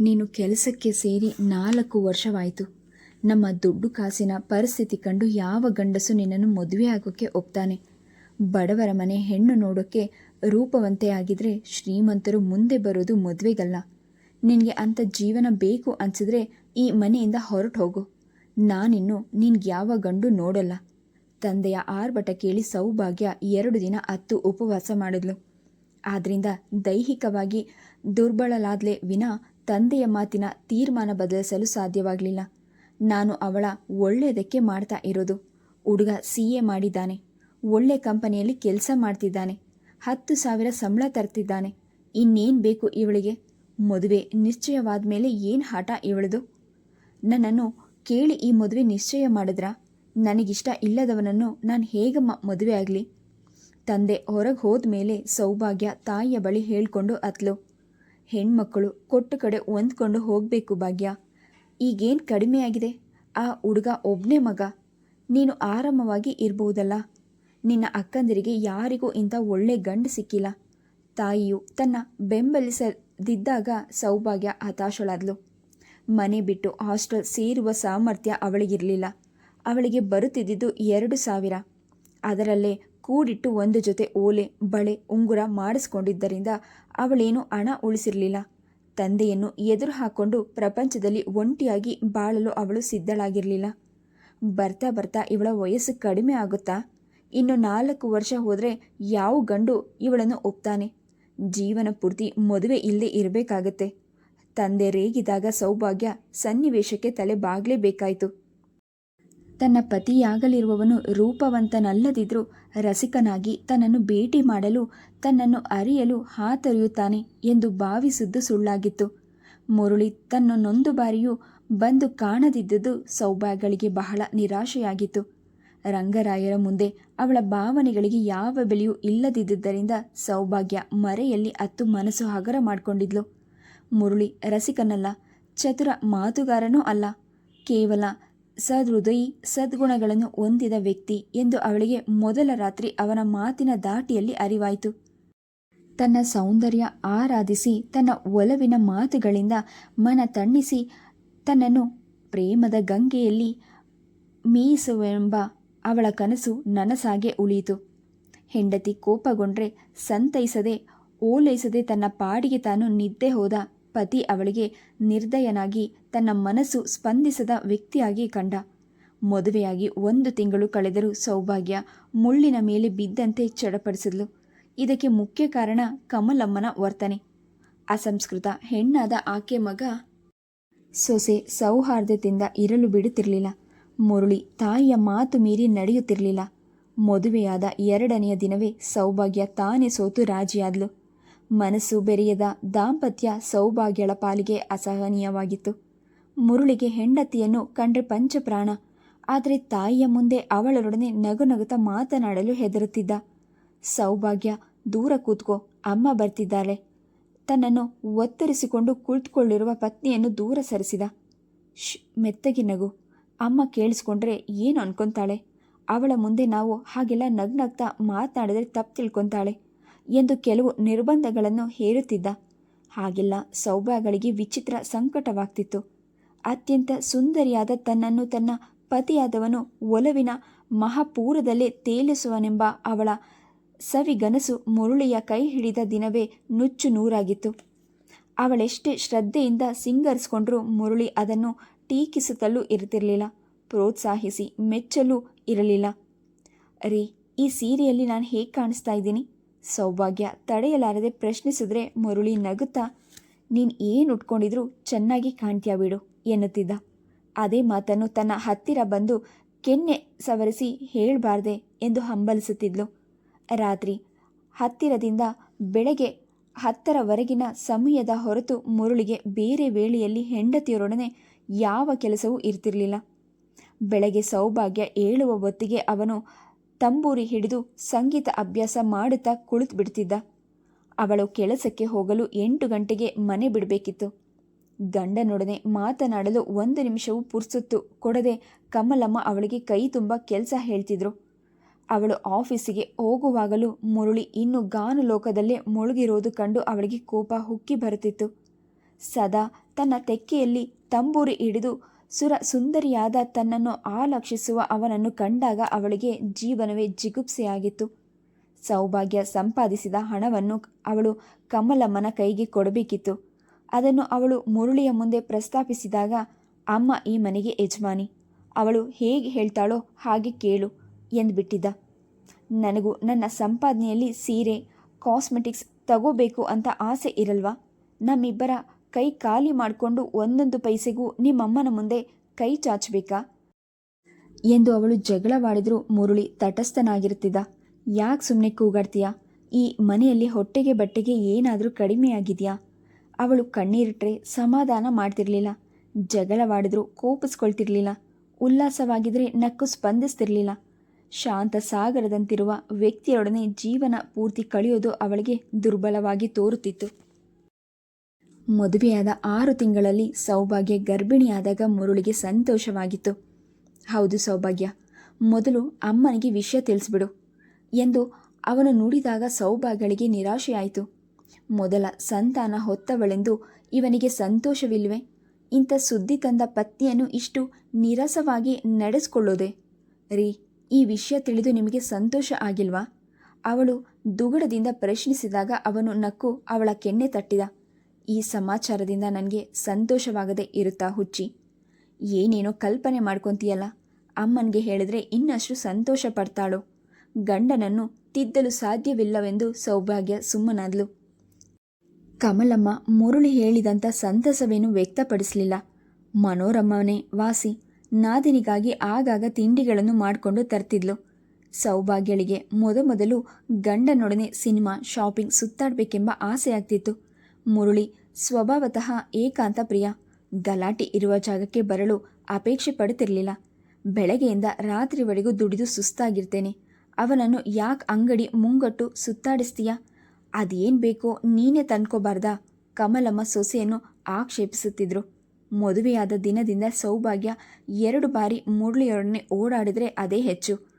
ನೀನು ಕೆಲಸಕ್ಕೆ ಸೇರಿ ನಾಲ್ಕು ವರ್ಷವಾಯಿತು. ನಮ್ಮ ದುಡ್ಡು ಕಾಸಿನ ಪರಿಸ್ಥಿತಿ ಕಂಡು ಯಾವ ಗಂಡಸು ನಿನ್ನನ್ನು ಮದುವೆ ಆಗೋಕ್ಕೆ ಒಪ್ತಾನೆ. ಬಡವರ ಮನೆ ಹೆಣ್ಣು ನೋಡೋಕ್ಕೆ ರೂಪವಂತೆ ಆಗಿದ್ರೆ ಶ್ರೀಮಂತರು ಮುಂದೆ ಬರೋದು ಮದುವೆಗಲ್ಲ. ನಿನಗೆ ಅಂಥ ಜೀವನ ಬೇಕು ಅನ್ಸಿದ್ರೆ ಈ ಮನೆಯಿಂದ ಹೊರಟು ಹೋಗು. ನಾನಿನ್ನು ನಿನ್ಗೆ ಯಾವ ಗಂಡು ನೋಡಲ್ಲ. ತಂದೆಯ ಆರ್ಭಟ ಕೇಳಿ ಸೌಭಾಗ್ಯ ಎರಡು ದಿನ ಅತ್ತು ಉಪವಾಸ ಮಾಡಿದ್ಲು. ಆದ್ರಿಂದ ದೈಹಿಕವಾಗಿ ದುರ್ಬಲಲಾದ್ಲೆ ವಿನ ತಂದೆಯ ಮಾತಿನ ತೀರ್ಮಾನ ಬದಲಿಸಲು ಸಾಧ್ಯವಾಗಲಿಲ್ಲ. ನಾನು ಅವಳ ಒಳ್ಳೆಯದಕ್ಕೆ ಮಾಡ್ತಾ ಇರೋದು. ಹುಡುಗ ಸಿ ಎ ಮಾಡಿದ್ದಾನೆ. ಒಳ್ಳೆ ಕಂಪನಿಯಲ್ಲಿ ಕೆಲಸ ಮಾಡ್ತಿದ್ದಾನೆ. ಹತ್ತು ಸಾವಿರ ಸಂಬಳ ತರ್ತಿದ್ದಾನೆ. ಇನ್ನೇನು ಬೇಕು ಇವಳಿಗೆ? ಮದುವೆ ನಿಶ್ಚಯವಾದ ಮೇಲೆ ಏನು ಹಠ ಇವಳದು? ನನ್ನನ್ನು ಕೇಳಿ ಈ ಮದುವೆ ನಿಶ್ಚಯ ಮಾಡಿದ್ರಾ? ನನಗಿಷ್ಟ ಇಲ್ಲದವನನ್ನು ನಾನು ಹೇಗೆ ಮದುವೆ ಆಗಲಿ? ತಂದೆ ಹೊರಗೆ ಹೋದ ಮೇಲೆ ಸೌಭಾಗ್ಯ ತಾಯಿಯ ಬಳಿ ಹೇಳಿಕೊಂಡು ಅತ್ಲು. ಹೆಣ್ಮಕ್ಕಳು ಕೊಟ್ಟ ಕಡೆ ಹೊಂದ್ಕೊಂಡು ಹೋಗಬೇಕು ಭಾಗ್ಯ. ಈಗೇನು ಕಡಿಮೆಯಾಗಿದೆ ಆ ಹುಡುಗ ಒಬ್ಬನೇ ಮಗ. ನೀನು ಆರಾಮವಾಗಿ ಇರಬಹುದಲ್ಲ ನಿನ್ನ ಅಕ್ಕಂದಿರಿಗೆ ಯಾರಿಗೂ ಇಂಥ ಒಳ್ಳೆ ಗಂಡು ಸಿಕ್ಕಿಲ್ಲ. ತಾಯಿಯು ತನ್ನ ಬೆಂಬಲಿಸದಿದ್ದಾಗ ಸೌಭಾಗ್ಯ ಹತಾಶಳಾದ್ಲು. ಮನೆ ಬಿಟ್ಟು ಹಾಸ್ಟೆಲ್ ಸೇರುವ ಸಾಮರ್ಥ್ಯ ಅವಳಿಗಿರಲಿಲ್ಲ. ಅವಳಿಗೆ ಬರುತ್ತಿದ್ದಿದ್ದು ಎರಡು ಸಾವಿರ. ಅದರಲ್ಲೇ ಕೂಡಿಟ್ಟು ಒಂದು ಜೊತೆ ಓಲೆ, ಬಳೆ, ಉಂಗುರ ಮಾಡಿಸ್ಕೊಂಡಿದ್ದರಿಂದ ಅವಳೇನು ಹಣ ಉಳಿಸಿರಲಿಲ್ಲ. ತಂದೆಯನ್ನು ಎದುರು ಹಾಕ್ಕೊಂಡು ಪ್ರಪಂಚದಲ್ಲಿ ಒಂಟಿಯಾಗಿ ಬಾಳಲು ಅವಳು ಸಿದ್ಧಳಾಗಿರಲಿಲ್ಲ. ಬರ್ತಾ ಬರ್ತಾ ಇವಳ ವಯಸ್ಸು ಕಡಿಮೆ ಆಗುತ್ತಾ? ಇನ್ನು ನಾಲ್ಕು ವರ್ಷ ಹೋದರೆ ಯಾವ ಗಂಡು ಇವಳನ್ನು ಒಪ್ತಾನೆ? ಜೀವನ ಪೂರ್ತಿ ಮದುವೆ ಇಲ್ಲದೆ ಇರಬೇಕಾಗತ್ತೆ. ತಂದೆ ರೇಗಿದಾಗ ಸೌಭಾಗ್ಯ ಸನ್ನಿವೇಶಕ್ಕೆ ತಲೆ ಬಾಗಲೇಬೇಕಾಯಿತು. ತನ್ನ ಪತಿಯಾಗಲಿರುವವನು ರೂಪವಂತನಲ್ಲದಿದ್ದರೂ ರಸಿಕನಾಗಿ ತನ್ನನ್ನು ಭೇಟಿ ಮಾಡಲು, ತನ್ನನ್ನು ಅರಿಯಲು ಹಾತೊರೆಯುತ್ತಾನೆ ಎಂದು ಭಾವಿಸಿದ್ದು ಸುಳ್ಳಾಗಿತ್ತು. ಮುರುಳಿ ತನ್ನ ನೊಂದು ಬಾರಿಯೂ ಬಂದು ಕಾಣದಿದ್ದುದು ಸೌಭಾಗ್ಯಗಳಿಗೆ ಬಹಳ ನಿರಾಶೆಯಾಗಿತ್ತು. ರಂಗರಾಯರ ಮುಂದೆ ಅವಳ ಭಾವನೆಗಳಿಗೆ ಯಾವ ಬೆಲೆಯೂ ಇಲ್ಲದಿದ್ದುದರಿಂದ ಸೌಭಾಗ್ಯ ಮರೆಯಲ್ಲಿ ಅತ್ತು ಮನಸ್ಸು ಹಗರ ಮಾಡಿಕೊಂಡಿದ್ಲು. ಮುರುಳಿ ರಸಿಕನಲ್ಲ, ಚತುರ ಮಾತುಗಾರನೂ ಅಲ್ಲ. ಕೇವಲ ಸಹೃದಯಿ ಸದ್ಗುಣಗಳನ್ನು ಹೊಂದಿದ ವ್ಯಕ್ತಿ ಎಂದು ಅವಳಿಗೆ ಮೊದಲ ರಾತ್ರಿ ಅವನ ಮಾತಿನ ದಾಟಿಯಲ್ಲಿ ಅರಿವಾಯಿತು. ತನ್ನ ಸೌಂದರ್ಯ ಆರಾಧಿಸಿ, ತನ್ನ ಒಲವಿನ ಮಾತುಗಳಿಂದ ಮನ ತಣ್ಣಿಸಿ, ತನ್ನನ್ನು ಪ್ರೇಮದ ಗಂಗೆಯಲ್ಲಿ ಮೀಸುವೆಂಬ ಅವಳ ಕನಸು ನನಸಾಗೆ ಉಳಿಯಿತು. ಹೆಂಡತಿ ಕೋಪಗೊಂಡ್ರೆ ಸಂತೈಸದೆ, ಓಲೈಸದೆ ತನ್ನ ಪಾಡಿಗೆ ತಾನು ನಿದ್ದೆ ಹೋದ. ಪತಿ ಅವಳಿಗೆ ನಿರ್ದಯನಾಗಿ ತನ್ನ ಮನಸ್ಸು ಸ್ಪಂದಿಸದ ವ್ಯಕ್ತಿಯಾಗಿ ಕಂಡ. ಮದುವೆಯಾಗಿ ಒಂದು ತಿಂಗಳು ಕಳೆದರೂ ಸೌಭಾಗ್ಯ ಮುಳ್ಳಿನ ಮೇಲೆ ಬಿದ್ದಂತೆ ಚಡಪಡಿಸಿದ್ಲು. ಇದಕ್ಕೆ ಮುಖ್ಯ ಕಾರಣ ಕಮಲಮ್ಮನ ವರ್ತನೆ. ಅಸಂಸ್ಕೃತ ಹೆಣ್ಣಾದ ಆಕೆ ಮಗ ಸೊಸೆ ಸೌಹಾರ್ದತೆಯಿಂದ ಇರಲು ಬಿಡುತ್ತಿರಲಿಲ್ಲ. ಮುರುಳಿ ತಾಯಿಯ ಮಾತು ಮೀರಿ ನಡೆಯುತ್ತಿರಲಿಲ್ಲ. ಮದುವೆಯಾದ ಎರಡನೆಯ ದಿನವೇ ಸೌಭಾಗ್ಯ ತಾನೇ ಸೋತು ರಾಜಿಯಾದ್ಲು. ಮನಸ್ಸು ಬೆರೆಯದ ದಾಂಪತ್ಯ ಸೌಭಾಗ್ಯಳ ಪಾಲಿಗೆ ಅಸಹನೀಯವಾಗಿತ್ತು. ಮುರುಳಿಗೆ ಹೆಂಡತಿಯನ್ನು ಕಂಡ್ರೆ ಪಂಚಪ್ರಾಣ. ಆದರೆ ತಾಯಿಯ ಮುಂದೆ ಅವಳರೊಡನೆ ನಗು ನಗುತ್ತಾ ಮಾತನಾಡಲು ಹೆದರುತ್ತಿದ್ದ. ಸೌಭಾಗ್ಯ, ದೂರ ಕೂತ್ಕೋ, ಅಮ್ಮ ಬರ್ತಿದ್ದಾಳೆ. ತನ್ನನ್ನು ಒತ್ತರಿಸಿಕೊಂಡು ಕುಳಿತುಕೊಳ್ಳಿರುವ ಪತ್ನಿಯನ್ನು ದೂರ ಸರಿಸಿದ. ಶ್ ಮೆತ್ತಗೆ ನಗು. ಅಮ್ಮ ಕೇಳಿಸ್ಕೊಂಡ್ರೆ ಏನು ಅನ್ಕೊಂತಾಳೆ? ಅವಳ ಮುಂದೆ ನಾವು ಹಾಗೆಲ್ಲ ನಗ್ನಗ್ತಾ ಮಾತನಾಡಿದ್ರೆ ತಪ್ಪು ತಿಳ್ಕೊತಾಳೆ. ಎಂದು ಕೆಲವು ನಿರ್ಬಂಧಗಳನ್ನು ಹೇರುತ್ತಿದ್ದ. ಹಾಗೆಲ್ಲ ಸೌಭಾಗಳಿಗೆ ವಿಚಿತ್ರ ಸಂಕಟವಾಗ್ತಿತ್ತು. ಅತ್ಯಂತ ಸುಂದರಿಯಾದ ತನ್ನನ್ನು ತನ್ನ ಪತಿಯಾದವನು ಒಲವಿನ ಮಹಾಪೂರದಲ್ಲೇ ತೇಲಿಸುವನೆಂಬ ಅವಳ ಸವಿಗನಸು ಮುರುಳಿಯ ಕೈ ಹಿಡಿದ ದಿನವೇ ನುಚ್ಚು ನೂರಾಗಿತ್ತು. ಅವಳೆಷ್ಟೇ ಶ್ರದ್ಧೆಯಿಂದ ಸಿಂಗರಿಸಿಕೊಂಡರೂ ಮುರುಳಿ ಅದನ್ನು ಟೀಕಿಸುತ್ತಲೂ ಇರುತ್ತಿರಲಿಲ್ಲ. ಪ್ರೋತ್ಸಾಹಿಸಿ ಮೆಚ್ಚಲು ಇರಲಿಲ್ಲ. ರೀ, ಈ ಸೀರೆಯಲ್ಲಿ ನಾನು ಹೇಗೆ ಕಾಣಿಸ್ತಾ ಇದ್ದೀನಿ? ಸೌಭಾಗ್ಯ ತಡೆಯಲಾರದೆ ಪ್ರಶ್ನಿಸಿದ್ರೆ ಮರುಳಿ ನಗುತ್ತಾ, ನೀನು ಏನು ಉಟ್ಕೊಂಡಿದ್ರೂ ಚೆನ್ನಾಗಿ ಕಾಣ್ತೀಯ ಬಿಡು, ಎನ್ನುತ್ತಿದ್ದ. ಅದೇ ಮಾತನ್ನು ತನ್ನ ಹತ್ತಿರ ಬಂದು ಕೆನ್ನೆ ಸವರಿಸಿ ಹೇಳಬಾರ್ದೆ ಎಂದು ಹಂಬಲಿಸುತ್ತಿದ್ಲು. ರಾತ್ರಿ ಹತ್ತಿರದಿಂದ ಬೆಳಗ್ಗೆ ಹತ್ತರವರೆಗಿನ ಸಮಯದ ಹೊರತು ಮುರುಳಿಗೆ ಬೇರೆ ವೇಳೆಯಲ್ಲಿ ಹೆಂಡತಿಯರೊಡನೆ ಯಾವ ಕೆಲಸವೂ ಇರ್ತಿರಲಿಲ್ಲ. ಬೆಳಗ್ಗೆ ಸೌಭಾಗ್ಯ ಏಳುವ ಹೊತ್ತಿಗೆ ಅವನು ತಂಬೂರಿ ಹಿಡಿದು ಸಂಗೀತ ಅಭ್ಯಾಸ ಮಾಡುತ್ತಾ ಕುಳಿತು ಬಿಡ್ತಿದ್ದ. ಅವಳು ಕೆಲಸಕ್ಕೆ ಹೋಗಲು ಎಂಟು ಗಂಟೆಗೆ ಮನೆ ಬಿಡಬೇಕಿತ್ತು. ಗಂಡನೊಡನೆ ಮಾತನಾಡಲು ಒಂದು ನಿಮಿಷವೂ ಪುರ್ಸುತ್ತು ಕೊಡದೆ ಕಮಲಮ್ಮ ಅವಳಿಗೆ ಕೈ ತುಂಬ ಕೆಲಸ ಹೇಳ್ತಿದ್ರು. ಅವಳು ಆಫೀಸಿಗೆ ಹೋಗುವಾಗಲೂ ಮುರುಳಿ ಇನ್ನು ಗಾನು ಲೋಕದಲ್ಲೇ ಮುಳುಗಿರೋದು ಕಂಡು ಅವಳಿಗೆ ಕೋಪ ಹುಕ್ಕಿ ಬರುತ್ತಿತ್ತು. ಸದಾ ತನ್ನ ತೆಕ್ಕೆಯಲ್ಲಿ ತಂಬೂರಿ ಹಿಡಿದು ಸುರ ಸುಂದರಿಯಾದ ತನ್ನನ್ನು ಆಲಕ್ಷಿಸುವ ಅವನನ್ನು ಕಂಡಾಗ ಅವಳಿಗೆ ಜೀವನವೇ ಜಿಗುಪ್ಸೆಯಾಗಿತ್ತು. ಸೌಭಾಗ್ಯ ಸಂಪಾದಿಸಿದ ಹಣವನ್ನು ಅವಳು ಕಮಲಮ್ಮನ ಕೈಗೆ ಕೊಡಬೇಕಿತ್ತು. ಅದನ್ನು ಅವಳು ಮುರುಳಿಯ ಮುಂದೆ ಪ್ರಸ್ತಾಪಿಸಿದಾಗ, ಅಮ್ಮ ಈ ಮನೆಗೆ ಯಜಮಾನಿ. ಅವಳು ಹೇಗೆ ಹೇಳ್ತಾಳೋ ಹಾಗೆ ಕೇಳು ಎಂದುಬಿಟ್ಟಿದ್ದ. ನನಗೂ ನನ್ನ ಸಂಪಾದನೆಯಲ್ಲಿ ಸೀರೆ, ಕಾಸ್ಮೆಟಿಕ್ಸ್ ತಗೋಬೇಕು ಅಂತ ಆಸೆ ಇರಲ್ವಾ? ನಮ್ಮಿಬ್ಬರ ಕೈ ಖಾಲಿ ಮಾಡಿಕೊಂಡು ಒಂದೊಂದು ಪೈಸೆಗೂ ನಿಮ್ಮಮ್ಮನ ಮುಂದೆ ಕೈ ಚಾಚಬೇಕಾ? ಎಂದು ಅವಳು ಜಗಳವಾಡಿದ್ರು ಮುರುಳಿ ತಟಸ್ಥನಾಗಿರುತ್ತಿದ್ದ. ಯಾಕೆ ಸುಮ್ಮನೆ ಕೂಗಾಡ್ತೀಯಾ? ಈ ಮನೆಯಲ್ಲಿ ಹೊಟ್ಟೆಗೆ ಬಟ್ಟೆಗೆ ಏನಾದರೂ ಕಡಿಮೆಯಾಗಿದೆಯಾ ಅವಳು ಕಣ್ಣೀರಿಟ್ರೆ ಸಮಾಧಾನ ಮಾಡ್ತಿರ್ಲಿಲ್ಲ. ಜಗಳವಾಡಿದ್ರು ಕೋಪಿಸ್ಕೊಳ್ತಿರ್ಲಿಲ್ಲ. ಉಲ್ಲಾಸವಾಗಿದ್ರೆ ನಕ್ಕು ಸ್ಪಂದಿಸ್ತಿರ್ಲಿಲ್ಲ. ಶಾಂತ ಸಾಗರದಂತಿರುವ ವ್ಯಕ್ತಿಯೊಡನೆ ಜೀವನ ಪೂರ್ತಿ ಕಳೆಯೋದು ಅವಳಿಗೆ ದುರ್ಬಲವಾಗಿ ತೋರುತ್ತಿತ್ತು. ಮದುವೆಯಾದ ಆರು ತಿಂಗಳಲ್ಲಿ ಸೌಭಾಗ್ಯ ಗರ್ಭಿಣಿಯಾದಾಗ ಮುರುಳಿಗೆ ಸಂತೋಷವಾಗಿತ್ತು. ಹೌದು ಸೌಭಾಗ್ಯ, ಮೊದಲು ಅಮ್ಮನಿಗೆ ವಿಷಯ ತಿಳಿಸ್ಬಿಡು ಎಂದು ಅವನು ನುಡಿದಾಗ ಸೌಭಾಗ್ಯಳಿಗೆ ನಿರಾಶೆಯಾಯಿತು. ಮೊದಲ ಸಂತಾನ ಹೊತ್ತವಳೆಂದು ಇವನಿಗೆ ಸಂತೋಷವಿಲ್ವೇ? ಇಂಥ ಸುದ್ದಿ ತಂದ ಪತ್ನಿಯನ್ನು ಇಷ್ಟು ನಿರಸವಾಗಿ ನಡೆಸಿಕೊಳ್ಳೋದೆ? ರೀ, ಈ ವಿಷಯ ತಿಳಿದು ನಿಮಗೆ ಸಂತೋಷ ಆಗಿಲ್ವಾ? ಅವಳು ದುಗುಡದಿಂದ ಪ್ರಶ್ನಿಸಿದಾಗ ಅವನು ನಕ್ಕು ಅವಳ ಕೆನ್ನೆ ತಟ್ಟಿದ. ಈ ಸಮಾಚಾರದಿಂದ ನನಗೆ ಸಂತೋಷವಾಗದೆ ಇರುತ್ತಾ ಹುಚ್ಚಿ? ಏನೇನೋ ಕಲ್ಪನೆ ಮಾಡ್ಕೊತೀಯಲ್ಲ? ಅಮ್ಮನಿಗೆ ಹೇಳಿದ್ರೆ ಇನ್ನಷ್ಟು ಸಂತೋಷ ಪಡ್ತಾಳೋ? ಗಂಡನನ್ನು ತಿದ್ದಲು ಸಾಧ್ಯವಿಲ್ಲವೆಂದು ಸೌಭಾಗ್ಯ ಸುಮ್ಮನಾದ್ಲು. ಕಮಲಮ್ಮ ಮುರುಳಿ ಹೇಳಿದಂಥ ಸಂತಸವೇನು ವ್ಯಕ್ತಪಡಿಸಲಿಲ್ಲ. ಮನೋರಮ್ಮನೇ ವಾಸಿ. ನಾದಿನಿಗಾಗಿ ಆಗಾಗ ತಿಂಡಿಗಳನ್ನು ಮಾಡಿಕೊಂಡು ತರ್ತಿದ್ಲು. ಸೌಭಾಗ್ಯಳಿಗೆ ಮೊದಮೊದಲು ಗಂಡನೊಡನೆ ಸಿನಿಮಾ, ಶಾಪಿಂಗ್ ಸುತ್ತಾಡಬೇಕೆಂಬ ಆಸೆ ಆಗ್ತಿತ್ತು ಮುರುಳಿ, ಸ್ವಭಾವತಃ ಏಕಾಂತ ಪ್ರಿಯ. ಗಲಾಟೆ ಇರುವ ಜಾಗಕ್ಕೆ ಬರಲು ಅಪೇಕ್ಷೆ ಪಡುತ್ತಿರಲಿಲ್ಲ. ಬೆಳಗ್ಗೆಯಿಂದ ರಾತ್ರಿವರೆಗೂ ದುಡಿದು ಸುಸ್ತಾಗಿರ್ತೇನೆ. ಅವನನ್ನು ಯಾಕೆ ಅಂಗಡಿ ಮುಂಗಟ್ಟು ಸುತ್ತಾಡಿಸ್ತೀಯಾ? ಅದೇನು ಬೇಕೋ ನೀನೇ ತಂದ್ಕೋಬಾರ್ದಾ. ಕಮಲಮ್ಮ ಸೊಸೆಯನ್ನು ಆಕ್ಷೇಪಿಸುತ್ತಿದ್ರು. ಮದುವೆಯಾದ ದಿನದಿಂದ ಸೌಭಾಗ್ಯ ಎರಡು ಬಾರಿ ಮುರಳಿಯೊಡನೆ ಓಡಾಡಿದರೆ ಅದೇ ಹೆಚ್ಚು.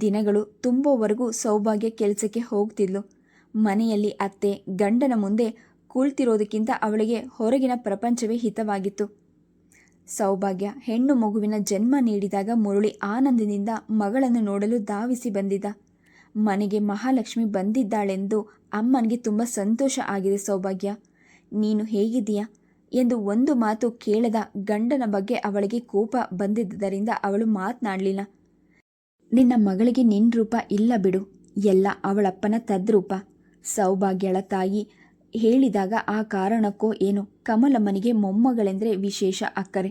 ದಿನಗಳು ತುಂಬೋವರೆಗೂ ಸೌಭಾಗ್ಯ ಕೆಲಸಕ್ಕೆ ಹೋಗ್ತಿದ್ಲು. ಮನೆಯಲ್ಲಿ ಅತ್ತೆ, ಗಂಡನ ಮುಂದೆ ಕುಳಿತಿರೋದಕ್ಕಿಂತ ಅವಳಿಗೆ ಹೊರಗಿನ ಪ್ರಪಂಚವೇ ಹಿತವಾಗಿತ್ತು. ಸೌಭಾಗ್ಯ, ಹೆಣ್ಣು ಮಗುವಿನ ಜನ್ಮ ನೀಡಿದಾಗ ಮುರುಳಿ ಆನಂದದಿಂದ ಮಗಳನ್ನು ನೋಡಲು ಧಾವಿಸಿ ಬಂದಿದ್ದ. ಮನೆಗೆ ಮಹಾಲಕ್ಷ್ಮಿ ಬಂದಿದ್ದಾಳೆಂದು ಅಮ್ಮನಿಗೆ ತುಂಬ ಸಂತೋಷ ಆಗಿದೆ ಸೌಭಾಗ್ಯ. ನೀನು ಹೇಗಿದ್ದೀಯ? ಎಂದು ಒಂದು ಮಾತು ಕೇಳದ ಗಂಡನ ಬಗ್ಗೆ ಅವಳಿಗೆ ಕೋಪ ಬಂದಿದ್ದರಿಂದ ಅವಳು ಮಾತನಾಡಲಿಲ್ಲ. ನಿನ್ನ ಮಗಳಿಗೆ ನಿನ್ನ ರೂಪ ಇಲ್ಲ ಬಿಡು. ಎಲ್ಲ ಅವಳಪ್ಪನ ತದ್ರೂಪ. ಸೌಭಾಗ್ಯಳ ತಾಯಿ ಹೇಳಿದಾಗ ಆ ಕಾರಣಕ್ಕೋ ಏನು. ಕಮಲಮ್ಮನಿಗೆ ಮೊಮ್ಮಗಳೆಂದರೆ ವಿಶೇಷ ಅಕ್ಕರೆ.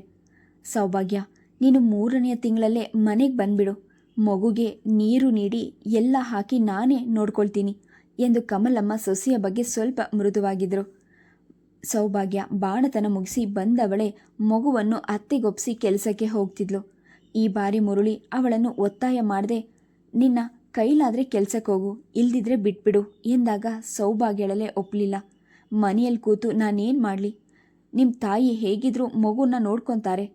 ಸೌಭಾಗ್ಯ, ನೀನು ಮೂರನೆಯ ತಿಂಗಳಲ್ಲೇ ಮನೆಗೆ ಬಂದ್ಬಿಡು. ಮಗುಗೆ ನೀರು ನೀಡಿ ಎಲ್ಲ ಹಾಕಿ ನಾನೇ ನೋಡ್ಕೊಳ್ತೀನಿ ಎಂದು ಕಮಲಮ್ಮ ಸೊಸೆಯ ಬಗ್ಗೆ ಸ್ವಲ್ಪ ಮೃದುವಾಗಿದ್ದರು ಸೌಭಾಗ್ಯ ಬಾಣತನ ಮುಗಿಸಿ ಬಂದವಳೆ ಮಗುವನ್ನು ಅತ್ತೆಗೊಪ್ಸಿ ಕೆಲಸಕ್ಕೆ ಹೋಗ್ತಿದ್ಲು. ಈ ಬಾರಿ ಮುರುಳಿ ಅವಳನ್ನು ಒತ್ತಾಯ ಮಾಡದೆ, ನಿನ್ನ ಕೈಲಾದರೆ ಕೆಲ್ಸಕ್ಕೆ ಹೋಗು, ಇಲ್ದಿದ್ರೆ ಬಿಟ್ಬಿಡು ಎಂದಾಗ ಸೌಭಾಗ್ಯಳಲೆ ಒಪ್ಪಲಿಲ್ಲ ಮನೆಯಲ್ಲಿ ಕೂತು ನಾನೇನು ಮಾಡಲಿ? ನಿಮ್ಮ ತಾಯಿ ಹೇಗಿದ್ರೂ ಮಗುನ ನೋಡ್ಕೊತಾರೆ.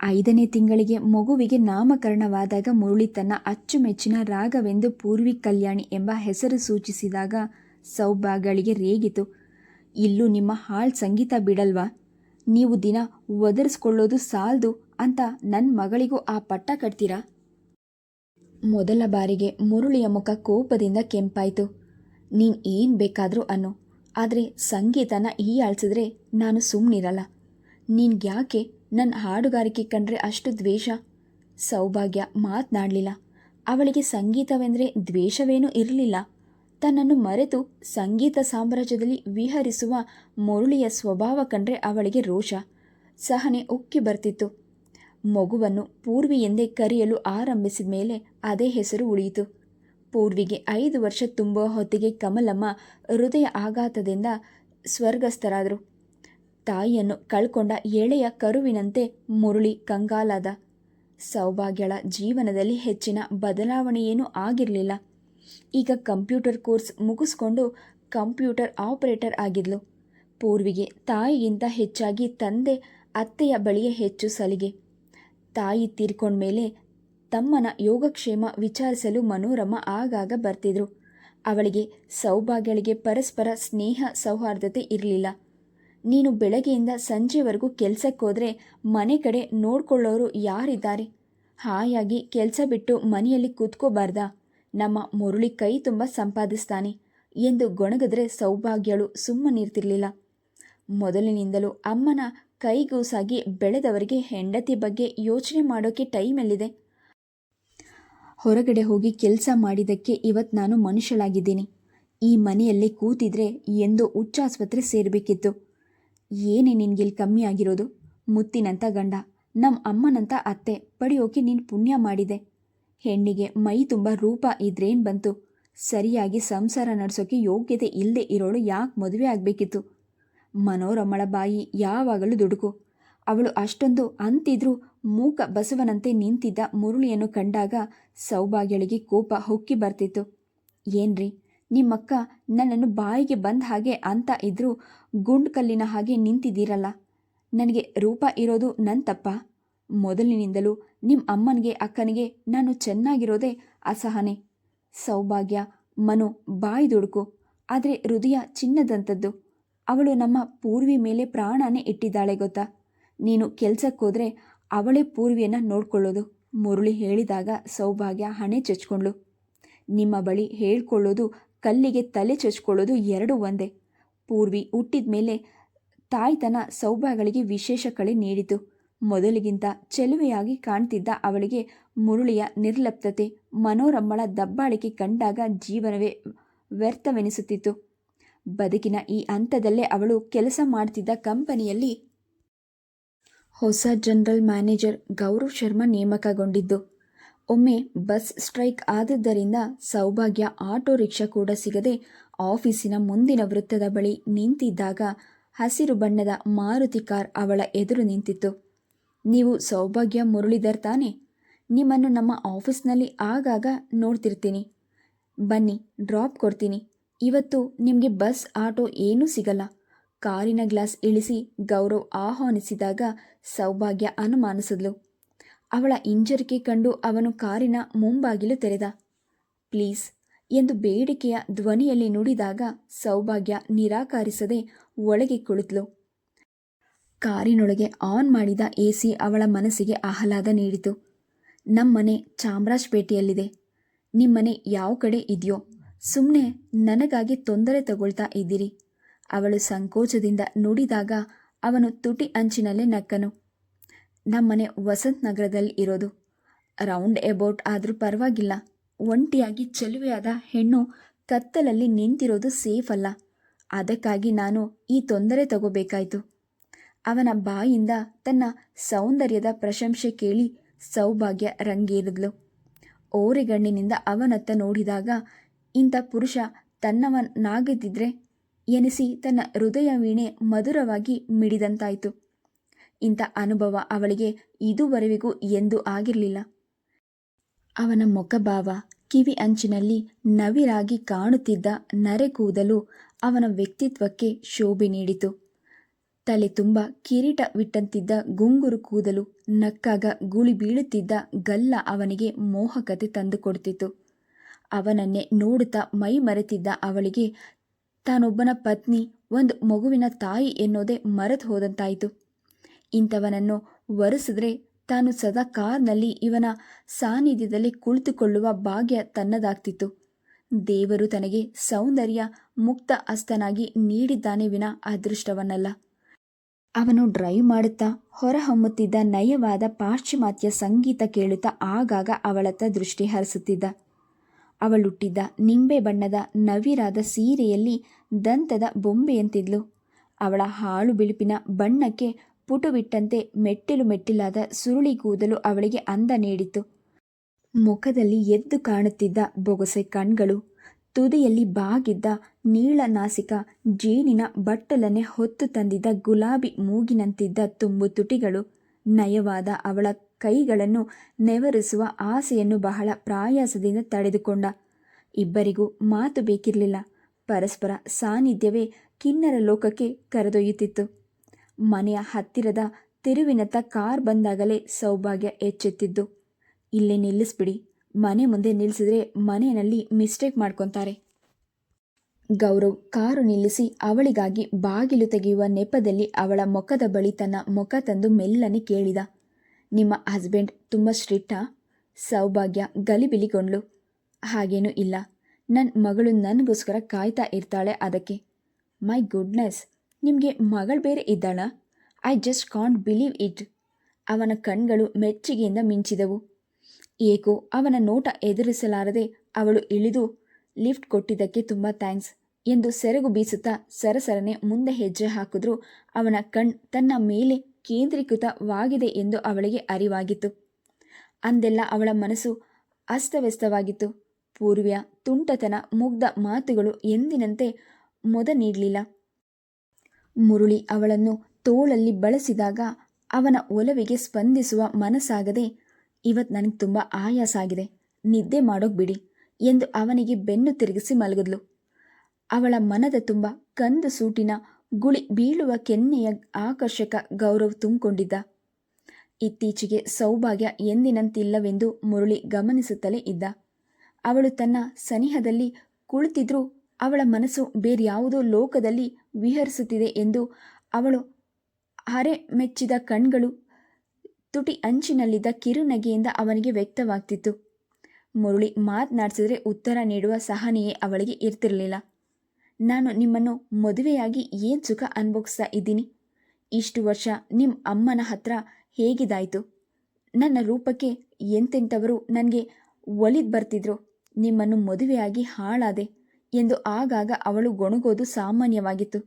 ಐದನೇ ತಿಂಗಳಿಗೆ ಮಗುವಿಗೆ ನಾಮಕರಣವಾದಾಗ ಮುರುಳಿ ತನ್ನ ಅಚ್ಚುಮೆಚ್ಚಿನ ರಾಗವೆಂದು ಪೂರ್ವಿ ಕಲ್ಯಾಣಿ ಎಂಬ ಹೆಸರು ಸೂಚಿಸಿದಾಗ ಸೌಭಾಗ್ಯಳಿಗೆ ರೇಗಿತು. ಇಲ್ಲೂ ನಿಮ್ಮ ಹಾಳ್ ಸಂಗೀತ ಬಿಡಲ್ವಾ? ನೀವು ದಿನ ಒದರಿಸ್ಕೊಳ್ಳೋದು ಸಾಲ್ದು ಅಂತ ನನ್ನ ಮಗಳಿಗೂ ಆ ಪಟ್ಟ ಕಟ್ತೀರಾ? ಮೊದಲ ಬಾರಿಗೆ ಮುರುಳಿಯ ಮುಖ ಕೋಪದಿಂದ ಕೆಂಪಾಯಿತು. ನೀನು ಏನು ಬೇಕಾದರೂ ಅನ್ನು. ಆದರೆ ಸಂಗೀತನ ಈ ಆಳ್ಸಿದ್ರೆ ನಾನು ಸುಮ್ಮನಿರಲ್ಲ ಯಾಕೆ ನನ್ನ ಹಾಡುಗಾರಿಕೆ ಕಂಡ್ರೆ ಅಷ್ಟು ದ್ವೇಷ? ಸೌಭಾಗ್ಯ ಮಾತನಾಡಲಿಲ್ಲ. ಅವಳಿಗೆ ಸಂಗೀತವೆಂದರೆ ದ್ವೇಷವೇನೂ ಇರಲಿಲ್ಲ. ತನ್ನನ್ನು ಮರೆತು ಸಂಗೀತ ಸಾಮ್ರಾಜ್ಯದಲ್ಲಿ ವಿಹರಿಸುವ ಮುರುಳಿಯ ಸ್ವಭಾವ ಕಂಡ್ರೆ ಅವಳಿಗೆ ರೋಷ. ಸಹನೆ ಉಕ್ಕಿ ಬರ್ತಿತ್ತು. ಮಗುವನ್ನು ಪೂರ್ವಿ ಎಂದೇ ಕರೆಯಲು ಆರಂಭಿಸಿದ ಮೇಲೆ ಅದೇ ಹೆಸರು ಉಳಿಯಿತು. ಪೂರ್ವಿಗೆ ಐದು ವರ್ಷ ತುಂಬುವ ಹೊತ್ತಿಗೆ ಕಮಲಮ್ಮ ಹೃದಯ ಆಘಾತದಿಂದ ಸ್ವರ್ಗಸ್ಥರಾದರು. ತಾಯಿಯನ್ನು ಕಳ್ಕೊಂಡ ಎಳೆಯ ಕರುವಿನಂತೆ ಮುರುಳಿ ಕಂಗಾಲಾದ. ಸೌಭಾಗ್ಯಳ ಜೀವನದಲ್ಲಿ ಹೆಚ್ಚಿನ ಬದಲಾವಣೆಯೇನೂ ಆಗಿರಲಿಲ್ಲ. ಈಗ ಕಂಪ್ಯೂಟರ್ ಕೋರ್ಸ್ ಮುಗಿಸ್ಕೊಂಡು ಕಂಪ್ಯೂಟರ್ ಆಪರೇಟರ್ ಆಗಿದ್ಲು. ಪೂರ್ವಿಗೆ ತಾಯಿಗಿಂತ ಹೆಚ್ಚಾಗಿ ತಂದೆ, ಅತ್ತೆಯ ಬಳಿಯೇ ಹೆಚ್ಚು ಸಲಿಗೆ. ತಾಯಿ ತೀರ್ಕೊಂಡ್ಮೇಲೆ ತಮ್ಮನ ಯೋಗಕ್ಷೇಮ ವಿಚಾರಿಸಲು ಮನೋರಮ ಆಗಾಗ ಬರ್ತಿದ್ರು. ಅವಳಿಗೆ ಸೌಭಾಗ್ಯಳಿಗೆ ಪರಸ್ಪರ ಸ್ನೇಹ ಸೌಹಾರ್ದತೆ ಇರಲಿಲ್ಲ. ನೀನು ಬೆಳಗ್ಗೆಯಿಂದ ಸಂಜೆವರೆಗೂ ಕೆಲಸಕ್ಕೋದ್ರೆ ಮನೆ ಕಡೆ ನೋಡ್ಕೊಳ್ಳೋರು ಯಾರಿದ್ದಾರೆ? ಹಾಯಾಗಿ ಕೆಲಸ ಬಿಟ್ಟು ಮನೆಯಲ್ಲಿ ಕೂತ್ಕೋಬಾರ್ದಾ? ನಮ್ಮ ಮುರುಳಿ ಕೈ ತುಂಬ ಸಂಪಾದಿಸ್ತಾನೆ ಎಂದು ಗೊಣಗಿದ್ರೆ ಸೌಭಾಗ್ಯಳು ಸುಮ್ಮನಿರ್ತಿರ್ಲಿಲ್ಲ. ಮೊದಲಿನಿಂದಲೂ ಅಮ್ಮನ ಕೈಗೂಸಾಗಿ ಬೆಳೆದವರಿಗೆ ಹೆಂಡತಿ ಬಗ್ಗೆ ಯೋಚನೆ ಮಾಡೋಕ್ಕೆ ಟೈಮ್ ಎಲ್ಲಿದೆ? ಹೊರಗಡೆ ಹೋಗಿ ಕೆಲಸ ಮಾಡಿದ್ದಕ್ಕೆ ಇವತ್ತು ನಾನು ಮನುಷ್ಯಳಾಗಿದ್ದೀನಿ. ಈ ಮನೆಯಲ್ಲಿ ಕೂತಿದ್ರೆ ಎಂದೋ ಹುಚ್ಚಾಸ್ಪತ್ರೆ ಸೇರಬೇಕಿತ್ತು. ಏನೇ ನಿನ್ಗಿಲ್ಲಿ ಕಮ್ಮಿ ಆಗಿರೋದು? ಮುತ್ತಿನಂಥ ಗಂಡ ನಮ್ಮ ಅಮ್ಮನಂಥ ಅತ್ತೆ, ಪಡೆಯೋಕೆ ನೀನು ಪುಣ್ಯ ಮಾಡಿದೆ. ಹೆಣ್ಣಿಗೆ ಮೈ ತುಂಬ ರೂಪ ಇದ್ರೇನು ಬಂತು? ಸರಿಯಾಗಿ ಸಂಸಾರ ನಡೆಸೋಕೆ ಯೋಗ್ಯತೆ ಇಲ್ಲದೆ ಇರೋಳು ಯಾಕೆ ಮದುವೆ ಆಗಬೇಕಿತ್ತು? ಮನೋರಮಳ ಬಾಯಿ ಯಾವಾಗಲೂ ದುಡುಕು. ಅವಳು ಅಷ್ಟೊಂದು ಅಂತಿದ್ರೂ ಮೂಕ ಬಸವನಂತೆ ನಿಂತಿದ್ದ ಮುರುಳಿಯನ್ನು ಕಂಡಾಗ ಸೌಭಾಗ್ಯಳಿಗೆ ಕೋಪ ಹೊಕ್ಕಿ ಬರ್ತಿತ್ತು. ಏನ್ರಿ, ನಿಮ್ಮಕ್ಕ ನನ್ನನ್ನು ಬಾಯಿಗೆ ಬಂದ ಹಾಗೆ ಅಂತ ಇದ್ರೂ ಗುಂಡ್ ಕಲ್ಲಿನ ಹಾಗೆ ನಿಂತಿದ್ದೀರಲ್ಲ. ನನಗೆ ರೂಪ ಇರೋದು ನನ್ನ ತಪ್ಪ. ಮೊದಲಿನಿಂದಲೂ ನಿಮ್ಮ ಅಮ್ಮನಿಗೆ, ಅಕ್ಕನಿಗೆ ನಾನು ಚೆನ್ನಾಗಿರೋದೇ ಅಸಹನೆ. ಸೌಭಾಗ್ಯ, ಮನು ಬಾಯಿ ದುಡುಕು. ಆದರೆ ಹೃದಯ ಚಿನ್ನದಂಥದ್ದು ಅವಳು ನಮ್ಮ ಪೂರ್ವಿ ಮೇಲೆ ಪ್ರಾಣನೇ ಇಟ್ಟಿದ್ದಾಳೆ ಗೊತ್ತಾ? ನೀನು ಕೆಲ್ಸಕ್ಕೋದ್ರೆ ಅವಳೇ ಪೂರ್ವಿಯನ್ನು ನೋಡ್ಕೊಳ್ಳೋದು. ಮುರುಳಿ ಹೇಳಿದಾಗ ಸೌಭಾಗ್ಯ ಹಣೆ ಚಚ್ಕೊಂಡ್ಳು. ನಿಮ್ಮ ಬಳಿ ಹೇಳ್ಕೊಳ್ಳೋದು, ಕಲ್ಲಿಗೆ ತಲೆ ಚಚ್ಕೊಳ್ಳೋದು ಎರಡೂ ಒಂದೇ. ಪೂರ್ವಿ ಹುಟ್ಟಿದ ಮೇಲೆ ತಾಯ್ತನ ಸೌಭಾಗಳಿಗೆ ವಿಶೇಷ ಕಳೆ ನೀಡಿತು. ಮೊದಲಿಗಿಂತ ಚೆಲುವೆಯಾಗಿ ಕಾಣ್ತಿದ್ದ ಅವಳಿಗೆ ಮುರುಳಿಯ ನಿರ್ಲಪ್ತತೆ ಮನೋರಮ್ಮಳ ದಬ್ಬಾಳಿಕೆ ಕಂಡಾಗ ಜೀವನವೇ ವ್ಯರ್ಥವೆನಿಸುತ್ತಿತ್ತು. ಬದುಕಿನ ಈ ಹಂತದಲ್ಲೇ ಅವಳು ಕೆಲಸ ಮಾಡ್ತಿದ್ದ ಕಂಪನಿಯಲ್ಲಿ ಹೊಸ ಜನರಲ್ ಮ್ಯಾನೇಜರ್ ಗೌರವ್ ಶರ್ಮಾ ನೇಮಕಗೊಂಡಿದ್ದು. ಒಮ್ಮೆ ಬಸ್ ಸ್ಟ್ರೈಕ್ ಆದದ್ದರಿಂದ ಸೌಭಾಗ್ಯ ಆಟೋ ರಿಕ್ಷಾ ಕೂಡ ಸಿಗದೆ ಆಫೀಸಿನ ಮುಂದಿನ ವೃತ್ತದ ಬಳಿ ನಿಂತಿದ್ದಾಗ ಹಸಿರು ಬಣ್ಣದ ಮಾರುತಿ ಕಾರ್ ಅವಳ ಎದುರು ನಿಂತಿತ್ತು. ನೀವು ಸೌಭಾಗ್ಯ ಮುರುಳಿದರ್ ತಾನೆ? ನಿಮ್ಮನ್ನು ನಮ್ಮ ಆಫೀಸ್ನಲ್ಲಿ ಆಗಾಗ ನೋಡ್ತಿರ್ತೀನಿ. ಬನ್ನಿ, ಡ್ರಾಪ್ ಕೊಡ್ತೀನಿ. ಇವತ್ತು ನಿಮಗೆ ಬಸ್, ಆಟೋ ಏನೂ ಸಿಗಲ್ಲ. ಕಾರಿನ ಗ್ಲಾಸ್ ಇಳಿಸಿ ಗೌರವ್ ಆಹ್ವಾನಿಸಿದಾಗ ಸೌಭಾಗ್ಯ ಅನುಮಾನಿಸಿದ್ಲು. ಅವಳ ಹಿಂಜರಿಕೆ ಕಂಡು ಅವನು ಕಾರಿನ ಮುಂಬಾಗಿಲು ತೆರೆದ. ಪ್ಲೀಸ್, ಎಂದು ಬೇಡಿಕೆಯ ಧ್ವನಿಯಲ್ಲಿ ನುಡಿದಾಗ ಸೌಭಾಗ್ಯ ನಿರಾಕರಿಸದೆ ಒಳಗೆ ಕುಳಿತಳು. ಕಾರಿನೊಳಗೆ ಆನ್ ಮಾಡಿದ ಎ ಅವಳ ಮನಸ್ಸಿಗೆ ಆಹ್ಲಾದ ನೀಡಿತು. ನಮ್ಮನೆ ಚಾಮರಾಜಪೇಟೆಯಲ್ಲಿದೆ. ನಿಮ್ಮನೆ ಯಾವ ಕಡೆ ಇದೆಯೋ? ಸುಮ್ಮನೆ ನನಗಾಗಿ ತೊಂದರೆ ತಗೊಳ್ತಾ ಇದ್ದೀರಿ. ಅವಳು ಸಂಕೋಚದಿಂದ ನುಡಿದಾಗ ಅವನು ತುಟಿ ಅಂಚಿನಲ್ಲೇ ನಕ್ಕನು. ನಮ್ಮನೆ ವಸಂತ್ ನಗರದಲ್ಲಿ ಇರೋದು. ರೌಂಡ್ ಎಬೌಟ್ ಆದರೂ ಪರವಾಗಿಲ್ಲ. ಒಂಟಿಯಾಗಿ ಚೆಲುವೆಯಾದ ಹೆಣ್ಣು ಕತ್ತಲಲ್ಲಿ ನಿಂತಿರೋದು ಸೇಫ್ ಅಲ್ಲ. ಅದಕ್ಕಾಗಿ ನಾನು ಈ ತೊಂದರೆ ತಗೋಬೇಕಾಯ್ತು. ಅವನ ಬಾಯಿಂದ ತನ್ನ ಸೌಂದರ್ಯದ ಪ್ರಶಂಸೆ ಕೇಳಿ ಸೌಭಾಗ್ಯ ರಂಗೇರಿದ್ಲು. ಓರೆಗಣ್ಣಿನಿಂದ ಅವನತ್ತ ನೋಡಿದಾಗ ಇಂಥ ಪುರುಷ ತನ್ನವನಾಗದಿದ್ದರೆ ಎನಿಸಿ ತನ್ನ ಹೃದಯ ವೀಣೆ ಮಧುರವಾಗಿ ಮಿಡಿದಂತಾಯಿತು. ಇಂಥ ಅನುಭವ ಅವಳಿಗೆ ಇದುವರೆವಿಗೂ ಎಂದೂ ಆಗಿರಲಿಲ್ಲ. ಅವನ ಮುಖಭಾವ ಕಿವಿ ಅಂಚಿನಲ್ಲಿ ನವಿರಾಗಿ ಕಾಣುತ್ತಿದ್ದ ನರೆಕೂದಲು ಅವನ ವ್ಯಕ್ತಿತ್ವಕ್ಕೆ ಶೋಭೆ ನೀಡಿತು. ತಲೆ ತುಂಬ ಕಿರೀಟವಿಟ್ಟಂತಿದ್ದ ಗುಂಗುರು ಕೂದಲು ನಕ್ಕಾಗ ಗುಳಿ ಬೀಳುತ್ತಿದ್ದ ಗಲ್ಲ ಅವನಿಗೆ ಮೋಹಕತೆ ತಂದುಕೊಡ್ತಿತ್ತು. ಅವನನ್ನೇ ನೋಡುತ್ತಾ ಮೈ ಮರೆತಿದ್ದ ಅವಳಿಗೆ, ತಾನೊಬ್ಬನ ಪತ್ನಿ, ಒಂದು ಮಗುವಿನ ತಾಯಿ ಎನ್ನೋದೇ ಮರೆತು ಹೋದಂತಾಯಿತು. ಇಂಥವನನ್ನು ವರೆಸಿದ್ರೆ ತಾನು ಸದಾ ಕಾರ್ನಲ್ಲಿ ಇವನ ಸಾನ್ನಿಧ್ಯದಲ್ಲಿ ಕುಳಿತುಕೊಳ್ಳುವ ಭಾಗ್ಯ ತನ್ನದಾಗ್ತಿತ್ತು. ದೇವರು ತನಗೆ ಸೌಂದರ್ಯ, ಮುಕ್ತ ಅಸ್ತನಾಗಿ ನೀಡಿದ್ದಾನೆ ವಿನ ಅದೃಷ್ಟವನ್ನಲ್ಲ. ಅವನು ಡ್ರೈವ್ ಮಾಡುತ್ತಾ ಹೊರಹೊಮ್ಮುತ್ತಿದ್ದ ನಯವಾದ ಪಾಶ್ಚಿಮಾತ್ಯ ಸಂಗೀತ ಕೇಳುತ್ತಾ ಆಗಾಗ ಅವಳತ್ತ ದೃಷ್ಟಿ ಹರಿಸುತ್ತಿದ್ದ. ಅವಳುಟ್ಟಿದ್ದ ನಿಂಬೆ ಬಣ್ಣದ ನವಿರಾದ ಸೀರೆಯಲ್ಲಿ ದಂತದ ಬೊಂಬೆಯಂತಿದ್ಲು. ಅವಳ ಹಾಳು ಬಿಳುಪಿನ ಬಣ್ಣಕ್ಕೆ ಪುಟು ಬಿಟ್ಟಂತೆ ಮೆಟ್ಟಿಲು ಮೆಟ್ಟಿಲಾದ ಸುರುಳಿ ಕೂದಲು ಅವಳಿಗೆ ಅಂದ ನೀಡಿತು ಮುಖದಲ್ಲಿ ಎದ್ದು ಕಾಣುತ್ತಿದ್ದ ಬೊಗಸೆ ಕಣ್ಗಳು, ತುದಿಯಲ್ಲಿ ಬಾಗಿದ್ದ ನೀಳನಾಸಿಕ ಜೇನಿನ ಬಟ್ಟಲನ್ನೇ ಹೊತ್ತು ತಂದಿದ್ದ ಗುಲಾಬಿ ಮೂಗಿನಂತಿದ್ದ ತುಂಬು ತುಟಿಗಳು, ನಯವಾದ ಅವಳ ಕೈಗಳನ್ನು ನೆವರಿಸುವ ಆಸೆಯನ್ನು ಬಹಳ ಪ್ರಾಯಾಸದಿಂದ ತಡೆದುಕೊಂಡ. ಇಬ್ಬರಿಗೂ ಮಾತು ಬೇಕಿರಲಿಲ್ಲ. ಪರಸ್ಪರ ಸಾನ್ನಿಧ್ಯವೇ ಕಿನ್ನರ ಲೋಕಕ್ಕೆ ಕರೆದೊಯ್ಯುತ್ತಿತ್ತು. ಮನೆಯ ಹತ್ತಿರದ ತಿರುವಿನತ್ತ ಕಾರ್ ಬಂದಾಗಲೇ ಸೌಭಾಗ್ಯ ಎಚ್ಚೆತ್ತಿದ್ದು, ಇಲ್ಲೇ ನಿಲ್ಲಿಸ್ಬಿಡಿ. ಮನೆ ಮುಂದೆ ನಿಲ್ಲಿಸಿದ್ರೆ ಮನೆಯಲ್ಲಿ ಮಿಸ್ಟೇಕ್ ಮಾಡ್ಕೊತಾರೆ. ಗೌರವ್ ಕಾರು ನಿಲ್ಲಿಸಿ ಅವಳಿಗಾಗಿ ಬಾಗಿಲು ತೆಗೆಯುವ ನೆಪದಲ್ಲಿ ಅವಳ ಮುಖದ ಬಳಿ ತನ್ನ ಮುಖ ತಂದು ಮೆಲ್ಲನೆ ಕೇಳಿದ. ನಿಮ್ಮ ಹಸ್ಬೆಂಡ್ ತುಂಬ ಸ್ಟ್ರಿಕ್ಟಾ ಸೌಭಾಗ್ಯ ಗಲಿಬಿಲಿಗೊಂಡ್ಲು ಹಾಗೇನೂ ಇಲ್ಲ. ನನ್ನ ಮಗಳು ನನಗೋಸ್ಕರ ಕಾಯ್ತಾ ಇರ್ತಾಳೆ ಅದಕ್ಕೆ. ಮೈ ಗುಡ್ನೆಸ್, ನಿಮಗೆ ಮಗಳು ಬೇರೆ ಇದ್ದಾಳ? I just can't believe it. ಅವನ ಕಣ್ಗಳು ಮೆಚ್ಚುಗೆಯಿಂದ ಮಿಂಚಿದವು. ಏಕೋ, ಅವನ ನೋಟ ಎದುರಿಸಲಾರದೆ ಅವಳು ಇಳಿದು ಲಿಫ್ಟ್ ಕೊಟ್ಟಿದ್ದಕ್ಕೆ ತುಂಬ ಥ್ಯಾಂಕ್ಸ್. ಎಂದು ಸೆರಗು ಬೀಸುತ್ತಾ ಸರಸರನೆ ಮುಂದೆ ಹೆಜ್ಜೆ ಹಾಕಿದ್ರು ಅವನ ಕಣ್ ತನ್ನ ಮೇಲೆ ಕೇಂದ್ರೀಕೃತವಾಗಿದೆ ಎಂದು ಅವಳಿಗೆ ಅರಿವಾಗಿತ್ತು. ಅಂದೆಲ್ಲ ಅವಳ ಮನಸ್ಸು ಅಸ್ತವ್ಯಸ್ತವಾಗಿತ್ತು. ಪೂರ್ವಿಯ ತುಂಟತನ ಮುಗ್ಧ ಮಾತುಗಳು ಎಂದಿನಂತೆ ಮೊದ ನೀಡಲಿಲ್ಲ. ಮುರುಳಿ ಅವಳನ್ನು ತೋಳಲ್ಲಿ ಬಳಸಿದಾಗ ಅವನ ಒಲವಿಗೆ ಸ್ಪಂದಿಸುವ ಮನಸ್ಸಾಗದೆ ಇವತ್ತು ನನಗೆ ತುಂಬ ಆಯಾಸ ಆಗಿದೆ, ನಿದ್ದೆ ಮಾಡೋಕ್ ಬಿಡಿ ಎಂದು ಅವನಿಗೆ ಬೆನ್ನು ತಿರುಗಿಸಿ ಮಲಗಿದ್ಲು. ಅವಳ ಮನದ ತುಂಬ ಕಂದು ಸೂಟಿನ ಗುಳಿ ಬೀಳುವ ಕೆನ್ನೆಯ ಆಕರ್ಷಕ ಗೌರವ್ ತುಂಬಿಕೊಂಡಿದ್ದ. ಇತ್ತೀಚೆಗೆ ಸೌಭಾಗ್ಯ ಎಂದಿನಂತಿಲ್ಲವೆಂದು ಮುರಳಿ ಗಮನಿಸುತ್ತಲೇ ಇದ್ದ. ಅವಳು ತನ್ನ ಸನಿಹದಲ್ಲಿ ಕುಳಿತಿದ್ರೂ ಅವಳ ಮನಸ್ಸು ಬೇರ್ಯಾವುದೋ ಲೋಕದಲ್ಲಿ ವಿಹರಿಸುತ್ತಿದೆ ಎಂದು ಅವಳು ಹರೆ ಮೆಚ್ಚಿದ ಕಣ್ಗಳು ತುಟಿ ಅಂಚಿನಲ್ಲಿದ್ದ ಕಿರುನಗೆಯಿಂದ ಅವನಿಗೆ ವ್ಯಕ್ತವಾಗ್ತಿತ್ತು. ಮುರಳಿ ಮಾತನಾಡಿಸಿದ್ರೆ ಉತ್ತರ ನೀಡುವ ಸಹನೆಯೇ ಅವಳಿಗೆ ಇರ್ತಿರಲಿಲ್ಲ. ನಾನು ನಿಮ್ಮನ್ನು ಮದುವೆಯಾಗಿ ಏನು ಸುಖ ಅನುಭವಿಸ್ತಾ ಇದ್ದೀನಿ? ಇಷ್ಟು ವರ್ಷ ನಿಮ್ಮ ಅಮ್ಮನ ಹತ್ರ ಹೇಗಿದಾಯಿತು? ನನ್ನ ರೂಪಕ್ಕೆ ಎಂತೆಂಥವರು ನನಗೆ ಒಲಿದು ಬರ್ತಿದ್ರು. ನಿಮ್ಮನ್ನು ಮದುವೆಯಾಗಿ ಹಾಳಾದೆ ಎಂದು ಆಗಾಗ ಅವಳು ಗೊಣಗೋದು ಸಾಮಾನ್ಯವಾಗಿತ್ತು.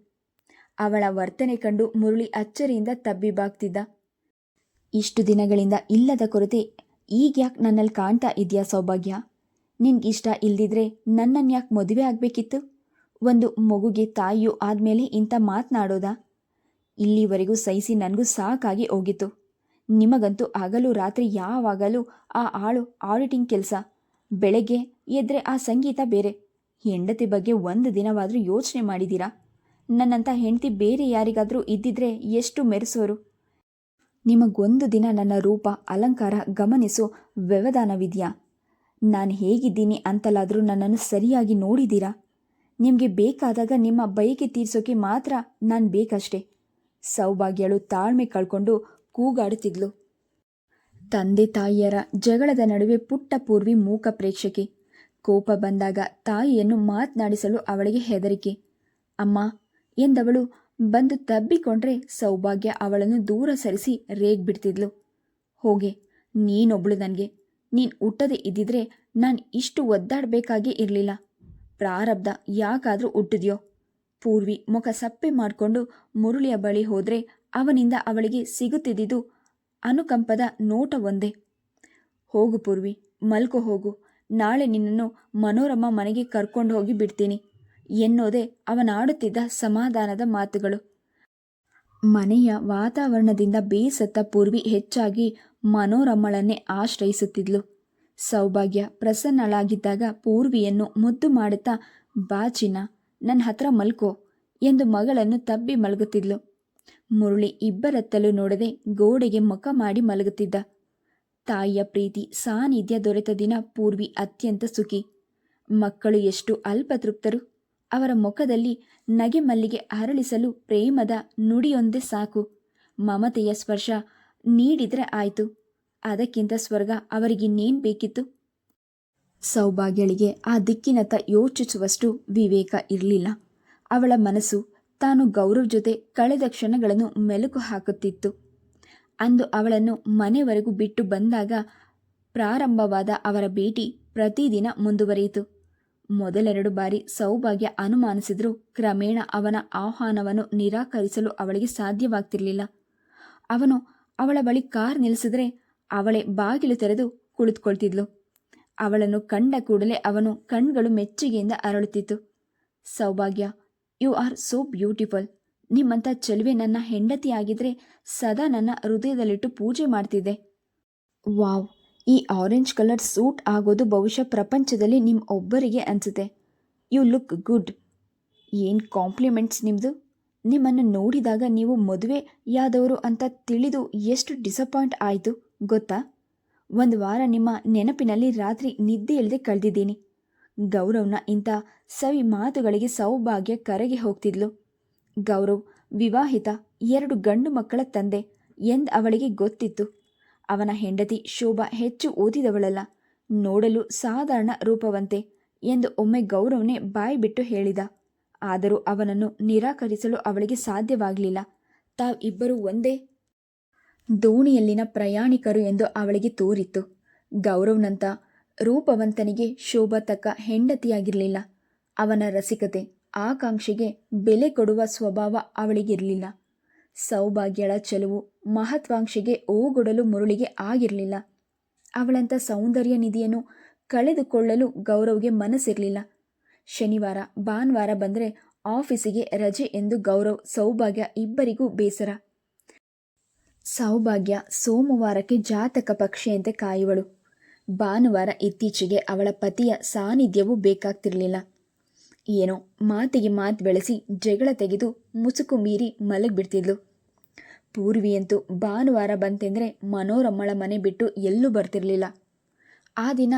ಅವಳ ವರ್ತನೆ ಕಂಡು ಮುರುಳಿ ಅಚ್ಚರಿಯಿಂದ ತಬ್ಬಿಬಾಗ್ತಿದ್ದ. ಇಷ್ಟು ದಿನಗಳಿಂದ ಇಲ್ಲದ ಕೊರತೆ ಈಗ್ಯಾಕೆ ನನ್ನಲ್ಲಿ ಕಾಣ್ತಾ ಇದೆಯಾ ಸೌಭಾಗ್ಯ? ನಿನ್ಗಿಷ್ಟ ಇಲ್ದಿದ್ರೆ ನನ್ನನ್ನು ಯಾಕೆ ಮದುವೆ ಆಗಬೇಕಿತ್ತು? ಒಂದು ಮಗುಗೆ ತಾಯಿಯು ಆದಮೇಲೆ ಇಂಥ ಮಾತನಾಡೋದಾ ಇಲ್ಲಿವರೆಗೂ ಸಹಿಸಿ ನನಗೂ ಸಾಕಾಗಿ ಹೋಗಿತ್ತು. ನಿಮಗಂತೂ ಹಗಲು ರಾತ್ರಿ ಯಾವಾಗಲೂ ಆ ಆಳು ಆಡಿಟಿಂಗ್ ಕೆಲಸ, ಬೆಳಗ್ಗೆ ಎದ್ರೆ ಆ ಸಂಗೀತ ಬೇರೆ. ಹೆಂಡತಿ ಬಗ್ಗೆ ಒಂದು ದಿನವಾದರೂ ಯೋಚನೆ ಮಾಡಿದ್ದೀರಾ ನನ್ನಂಥ ಹೆಂಡತಿ ಬೇರೆ ಯಾರಿಗಾದರೂ ಇದ್ದಿದ್ರೆ ಎಷ್ಟು ಮೆರೆಸೋರು? ನಿಮಗೊಂದು ದಿನ ನನ್ನ ರೂಪ, ಅಲಂಕಾರ, ಗಮನಿಸೋ ವ್ಯವಧಾನವಿದೆಯಾ? ನಾನು ಹೇಗಿದ್ದೀನಿ ಅಂತಲಾದರೂ ನನ್ನನ್ನು ಸರಿಯಾಗಿ ನೋಡಿದ್ದೀರಾ ನಿಮಗೆ ಬೇಕಾದಾಗ ನಿಮ್ಮ ಬಯಕೆ ತೀರಿಸೋಕೆ ಮಾತ್ರ ನಾನು ಬೇಕಷ್ಟೆ. ಸೌಭಾಗ್ಯಳು ತಾಳ್ಮೆ ಕಳ್ಕೊಂಡು ಕೂಗಾಡುತ್ತಿದ್ಲು. ತಂದೆ ತಾಯಿಯರ ಜಗಳದ ನಡುವೆ ಪುಟ್ಟ ಪೂರ್ವಿ ಮೂಕ ಪ್ರೇಕ್ಷಕಿ. ಕೋಪ ಬಂದಾಗ ತಾಯಿಯನ್ನು ಮಾತನಾಡಿಸಲು ಅವಳಿಗೆ ಹೆದರಿಕೆ. ಅಮ್ಮ, ಎಂದವಳು ಬಂದು ತಬ್ಬಿಕೊಂಡ್ರೆ ಸೌಭಾಗ್ಯ ಅವಳನ್ನು ದೂರ ಸರಿಸಿ ರೇಗ್ಬಿಡ್ತಿದ್ಲು ಹೋಗೆ, ನೀನೊಬ್ಳು ನನಗೆ. ನೀನು ಹುಟ್ಟದೆ ಇದ್ದಿದ್ರೆ ನಾನು ಇಷ್ಟು ಒದ್ದಾಡಬೇಕಾಗೇ ಇರಲಿಲ್ಲ. ಪ್ರಾರಬ್ಧ ಯಾಕಾದರೂ ಹುಟ್ಟಿದ್ಯೋ? ಪೂರ್ವಿ ಮುಖ ಸಪ್ಪೆ ಮಾಡಿಕೊಂಡು ಮುರುಳಿಯ ಬಳಿ ಹೋದರೆ ಅವನಿಂದ ಅವಳಿಗೆ ಸಿಗುತ್ತಿದ್ದುದು ಅನುಕಂಪದ ನೋಟ ಒಂದೇ. ಹೋಗು ಪೂರ್ವಿ, ಮಲ್ಕೋ ಹೋಗು. ನಾಳೆ ನಿನ್ನನ್ನು ಮನೋರಮ್ಮ ಮನೆಗೆ ಕರ್ಕೊಂಡು ಹೋಗಿ ಬಿಡ್ತೀನಿ. ಎನ್ನೋದೇ ಅವನಾಡುತ್ತಿದ್ದ ಸಮಾಧಾನದ ಮಾತುಗಳು. ಮನೆಯ ವಾತಾವರಣದಿಂದ ಬೇಸತ್ತ ಪೂರ್ವಿ ಹೆಚ್ಚಾಗಿ ಮನೋರಮ್ಮಳನ್ನೇ ಆಶ್ರಯಿಸುತ್ತಿದ್ಲು. ಸೌಭಾಗ್ಯ ಪ್ರಸನ್ನಳಾಗಿದ್ದಾಗ ಪೂರ್ವಿಯನ್ನು ಮುದ್ದು ಮಾಡುತ್ತಾ ಬಾಚಿನ ನನ್ನ ಹತ್ರ ಮಲ್ಕೋ ಎಂದು ಮಗಳನ್ನು ತಬ್ಬಿ ಮಲಗುತ್ತಿದ್ಲು. ಮುರುಳಿ ಇಬ್ಬರತ್ತಲೂ ನೋಡದೆ ಗೋಡೆಗೆ ಮುಖ ಮಾಡಿ ಮಲಗುತ್ತಿದ್ದ. ತಾಯಿಯ ಪ್ರೀತಿ, ಸಾನ್ನಿಧ್ಯ ದೊರೆತ ದಿನ ಪೂರ್ವಿ ಅತ್ಯಂತ ಸುಖಿ. ಮಕ್ಕಳು ಎಷ್ಟು ಅಲ್ಪತೃಪ್ತರು. ಅವರ ಮುಖದಲ್ಲಿ ನಗೆ ಮಲ್ಲಿಗೆ ಅರಳಿಸಲು ಪ್ರೇಮದ ನುಡಿಯೊಂದೇ ಸಾಕು. ಮಮತೆಯ ಸ್ಪರ್ಶ ನೀಡಿದರೆ ಆಯಿತು. ಅದಕ್ಕಿಂತ ಸ್ವರ್ಗ ಅವರಿಗಿನ್ನೇನು ಬೇಕಿತ್ತು? ಸೌಭಾಗ್ಯಳಿಗೆ ಆ ದಿಕ್ಕಿನತ್ತ ಯೋಚಿಸುವಷ್ಟು ವಿವೇಕ ಇರಲಿಲ್ಲ. ಅವಳ ಮನಸ್ಸು ತಾನು ಗೌರವ್ ಜೊತೆ ಕಳೆದ ಕ್ಷಣಗಳನ್ನು ಮೆಲುಕು ಹಾಕುತ್ತಿತ್ತು. ಅಂದು ಅವಳನ್ನು ಮನೆವರೆಗೂ ಬಿಟ್ಟು ಬಂದಾಗ ಪ್ರಾರಂಭವಾದ ಅವರ ಭೇಟಿ ಪ್ರತಿದಿನ ಮುಂದುವರಿಯಿತು. ಮೊದಲೆರಡು ಬಾರಿ ಸೌಭಾಗ್ಯ ಅನುಮಾನಿಸಿದರೂ ಕ್ರಮೇಣ ಅವನ ಆಹ್ವಾನವನ್ನು ನಿರಾಕರಿಸಲು ಅವಳಿಗೆ ಸಾಧ್ಯವಾಗ್ತಿರಲಿಲ್ಲ. ಅವನು ಅವಳ ಬಳಿ ಕಾರ್ ನಿಲ್ಲಿಸಿದ್ರೆ ಅವಳೇ ಬಾಗಿಲು ತೆರೆದು ಕುಳಿತುಕೊಳ್ತಿದ್ಲು. ಅವಳನ್ನು ಕಂಡ ಕೂಡಲೇ ಅವನು ಕಣ್ಗಳು ಮೆಚ್ಚುಗೆಯಿಂದ ಅರಳುತ್ತಿತ್ತು. ಸೌಭಾಗ್ಯ, ಯು ಆರ್ ಸೋ ಬ್ಯೂಟಿಫುಲ್. ನಿಮ್ಮಂಥ ಚೆಲುವೆ ನನ್ನ ಹೆಂಡತಿಯಾಗಿದ್ರೆ ಸದಾ ನನ್ನ ಹೃದಯದಲ್ಲಿಟ್ಟು ಪೂಜೆ ಮಾಡ್ತಿದ್ದೆ. ವಾವ್, ಈ ಆರೆಂಜ್ ಕಲರ್ ಸೂಟ್ ಆಗೋದು ಬಹುಶಃ ಪ್ರಪಂಚದಲ್ಲಿ ನಿಮ್ಮ ಒಬ್ಬರಿಗೆ ಅನಿಸುತ್ತೆ. You look good. ಏನು ಕಾಂಪ್ಲಿಮೆಂಟ್ಸ್ ನಿಮ್ಮದು ನಿಮ್ಮನ್ನು ನೋಡಿದಾಗ ನೀವು ಮದುವೆಯಾದವರು ಅಂತ ತಿಳಿದು ಎಷ್ಟು ಡಿಸಪಾಯಿಂಟ್ ಆಯಿತು. ಗೊತ್ತಾ? ಒಂದು ವಾರ ನಿಮ್ಮ ನೆನಪಿನಲ್ಲಿ ರಾತ್ರಿ ನಿದ್ದೆ ಇಲ್ಲದೆ ಕಳೆದಿದ್ದೀನಿ. ಗೌರವ್ನ ಇಂಥ ಸವಿ ಮಾತುಗಳಿಗೆ ಸೌಭಾಗ್ಯ ಕರಗಿ ಹೋಗ್ತಿದ್ಲು. ಗೌರವ್, ವಿವಾಹಿತ, ಎರಡು ಗಂಡು ಮಕ್ಕಳ ತಂದೆ ಎಂದ್ ಅವಳಿಗೆ ಗೊತ್ತಿತ್ತು. ಅವನ ಹೆಂಡತಿ ಶೋಭಾ ಹೆಚ್ಚು ಓದಿದವಳಲ್ಲ, ನೋಡಲು ಸಾಧಾರಣ ರೂಪವಂತೆ ಎಂದು ಒಮ್ಮೆ ಗೌರವ್ನೇ ಬಾಯಿ ಬಿಟ್ಟು ಹೇಳಿದ. ಆದರೂ ಅವನನ್ನು ನಿರಾಕರಿಸಲು ಅವಳಿಗೆ ಸಾಧ್ಯವಾಗಲಿಲ್ಲ. ತಾವಿಬ್ಬರೂ ಒಂದೇ ದೋಣಿಯಲ್ಲಿನ ಪ್ರಯಾಣಿಕರು ಎಂದು ಅವಳಿಗೆ ತೋರಿತ್ತು. ಗೌರವ್ನಂತ ರೂಪವಂತನಿಗೆ ಶೋಭಾ ತಕ್ಕ ಹೆಂಡತಿಯಾಗಿರಲಿಲ್ಲ. ಅವನ ರಸಿಕತೆ, ಆಕಾಂಕ್ಷೆಗೆ ಬೆಲೆ ಕೊಡುವ ಸ್ವಭಾವ ಅವಳಿಗಿರಲಿಲ್ಲ. ಸೌಭಾಗ್ಯಳ ಚೆಲುವು ಮಹತ್ವಾಂಕ್ಷೆಗೆ ಓಗೊಡಲು ಮುರುಳಿಗೆ ಆಗಿರಲಿಲ್ಲ. ಅವಳಂಥ ಸೌಂದರ್ಯ ನಿಧಿಯನ್ನು ಕಳೆದುಕೊಳ್ಳಲು ಗೌರವ್ಗೆ ಮನಸ್ಸಿರಲಿಲ್ಲ. ಶನಿವಾರ, ಭಾನುವಾರ ಬಂದರೆ ಆಫೀಸಿಗೆ ರಜೆ ಎಂದು ಗೌರವ್ ಸೌಭಾಗ್ಯ ಇಬ್ಬರಿಗೂ ಬೇಸರ. ಸೌಭಾಗ್ಯ ಸೋಮವಾರಕ್ಕೆ ಜಾತಕ ಪಕ್ಷಿಯಂತೆ ಕಾಯುವಳು. ಭಾನುವಾರ ಇತ್ತೀಚೆಗೆ ಅವಳ ಪತಿಯ ಸಾನ್ನಿಧ್ಯವೂ ಬೇಕಾಗ್ತಿರಲಿಲ್ಲ. ಏನೋ ಮಾತಿಗೆ ಮಾತು ಬೆಳೆಸಿ ಜಗಳ ತೆಗೆದು ಮುಸುಕು ಮೀರಿ ಮಲಗಿಬಿಡ್ತಿದ್ಲು. ಪೂರ್ವಿಯಂತೂ ಭಾನುವಾರ ಬಂತೆಂದರೆ ಮನೋರಮ್ಮಳ ಮನೆ ಬಿಟ್ಟು ಎಲ್ಲೂ ಬರ್ತಿರಲಿಲ್ಲ. ಆ ದಿನ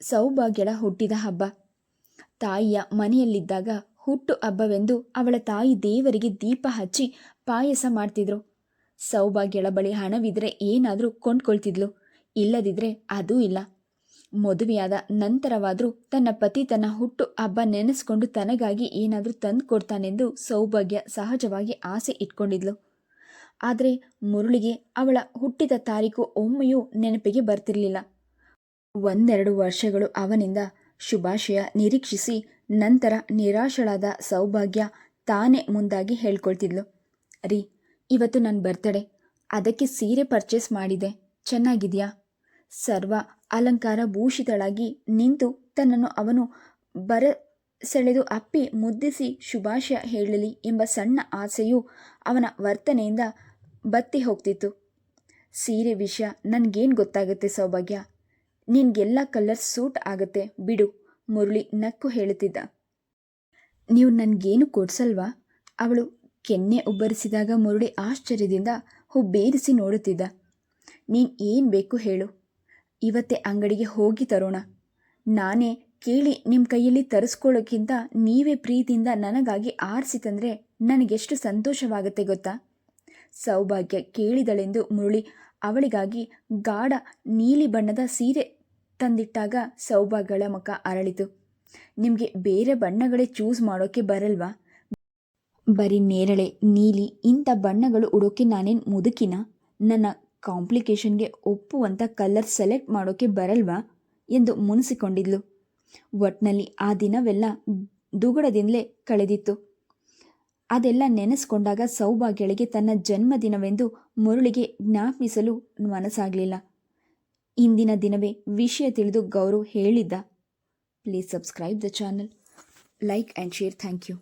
ಸೌಭಾಗ್ಯಳ ಹುಟ್ಟಿದ ಹಬ್ಬ. ತಾಯಿಯ ಮನೆಯಲ್ಲಿದ್ದಾಗ ಹುಟ್ಟು ಹಬ್ಬವೆಂದು ಅವಳ ತಾಯಿ ದೇವರಿಗೆ ದೀಪ ಹಚ್ಚಿ ಪಾಯಸ ಮಾಡ್ತಿದ್ರು. ಸೌಭಾಗ್ಯಳ ಬಳಿ ಹಣವಿದ್ರೆ ಏನಾದರೂ ಕೊಂಡ್ಕೊಳ್ತಿದ್ಲು. ಇಲ್ಲದಿದ್ರೆ ಅದೂ ಇಲ್ಲ. ಮದುವೆಯಾದ ನಂತರವಾದರೂ ತನ್ನ ಪತಿ ತನ್ನ ಹುಟ್ಟು ಹಬ್ಬ ನೆನೆಸ್ಕೊಂಡು ತನಗಾಗಿ ಏನಾದರೂ ತಂದು ಕೊಡ್ತಾನೆಂದು ಸೌಭಾಗ್ಯ ಸಹಜವಾಗಿ ಆಸೆ ಇಟ್ಕೊಂಡಿದ್ಲು. ಆದರೆ ಮುರುಳಿಗೆ ಅವಳ ಹುಟ್ಟಿದ ತಾರೀಕು ಒಮ್ಮೆಯೂ ನೆನಪಿಗೆ ಬರ್ತಿರಲಿಲ್ಲ. ಒಂದೆರಡು ವರ್ಷಗಳು ಅವನಿಂದ ಶುಭಾಶಯ ನಿರೀಕ್ಷಿಸಿ ನಂತರ ನಿರಾಶಳಾದ ಸೌಭಾಗ್ಯ ತಾನೇ ಮುಂದಾಗಿ ಹೇಳ್ಕೊಳ್ತಿದ್ಲು. ರೀ ಇವತ್ತು ನನ್ನ ಬರ್ತಡೆ ಅದಕ್ಕೆ ಸೀರೆ ಪರ್ಚೇಸ್ ಮಾಡಿದೆ. ಚೆನ್ನಾಗಿದೆಯಾ? ಸರ್ವ ಅಲಂಕಾರ ಭೂಷಿತಳಾಗಿ ನಿಂತು ತನ್ನನ್ನು ಅವನು ಬರ ಸೆಳೆದು ಅಪ್ಪಿ ಮುದ್ದಿಸಿ ಶುಭಾಶಯ ಹೇಳಲಿ ಎಂಬ ಸಣ್ಣ ಆಸೆಯು ಅವನ ವರ್ತನೆಯಿಂದ ಬತ್ತಿ ಹೋಗ್ತಿತ್ತು. ಸೀರೆ ವಿಷಯ ನನಗೇನು ಗೊತ್ತಾಗುತ್ತೆ ಸೌಭಾಗ್ಯ? ನಿನ್ಗೆಲ್ಲ ಕಲರ್ ಸೂಟ್ ಆಗುತ್ತೆ. ಬಿಡು, ಮುರಳಿ ನಕ್ಕು ಹೇಳುತ್ತಿದ್ದ. ನೀವು ನನಗೇನು ಕೊಡ್ಸಲ್ವಾ? ಅವಳು ಕೆನ್ನೆ ಉಬ್ಬರಿಸಿದಾಗ ಮುರುಳಿ ಆಶ್ಚರ್ಯದಿಂದ ಹುಬ್ಬೇರಿಸಿ ನೋಡುತ್ತಿದ್ದ. ನೀನು ಏನು ಬೇಕು ಹೇಳು. ಇವತ್ತೇ ಅಂಗಡಿಗೆ ಹೋಗಿ ತರೋಣ. ನಾನೇ ಕೇಳಿ ನಿಮ್ಮ ಕೈಯಲ್ಲಿ ತರಿಸ್ಕೊಳ್ಳೋಕ್ಕಿಂತ ನೀವೇ ಪ್ರೀತಿಯಿಂದ ನನಗಾಗಿ ಆರಿಸಿ ತಂದರೆ ನನಗೆಷ್ಟು ಸಂತೋಷವಾಗುತ್ತೆ ಗೊತ್ತಾ? ಸೌಭಾಗ್ಯ ಕೇಳಿದಳೆಂದು ಮುರುಳಿ ಅವಳಿಗಾಗಿ ಗಾಢ ನೀಲಿ ಬಣ್ಣದ ಸೀರೆ ತಂದಿಟ್ಟಾಗ ಸೌಭಾಗ್ಯಗಳ ಮುಖ ಅರಳಿತು. ನಿಮಗೆ ಬೇರೆ ಬಣ್ಣಗಳೇ ಚೂಸ್ ಮಾಡೋಕ್ಕೆ ಬರಲ್ವಾ? ಬರೀ ನೇರಳೆ, ನೀಲಿ, ಇಂಥ ಬಣ್ಣಗಳು ಉಡೋಕೆ ನಾನೇನು ಮುದುಕಿನ? ನನ್ನ ಕಾಂಪ್ಲಿಕೇಶನ್ಗೆ ಒಪ್ಪುವಂಥ ಕಲರ್ ಸೆಲೆಕ್ಟ್ ಮಾಡೋಕ್ಕೆ ಬರಲ್ವಾ? ಎಂದು ಮುನಿಸಿಕೊಂಡಿದ್ಲು. ಒಟ್ನಲ್ಲಿ ಆ ದಿನವೆಲ್ಲ ದುಗುಡದಿಂದಲೇ ಕಳೆದಿತ್ತು. ಅದೆಲ್ಲ ನೆನೆಸ್ಕೊಂಡಾಗ ಸೌಭಾಗ್ಯಳಿಗೆ ತನ್ನ ಜನ್ಮದಿನವೆಂದು ಮುರುಳಿಗೆ ಜ್ಞಾಪಿಸಲು ಮನಸ್ಸಾಗಲಿಲ್ಲ. ಇಂದಿನ ದಿನವೇ ವಿಷಯ ತಿಳಿದು ಗೌರವ್ ಹೇಳಿದ್ದ, please subscribe the channel. Like and share thank you.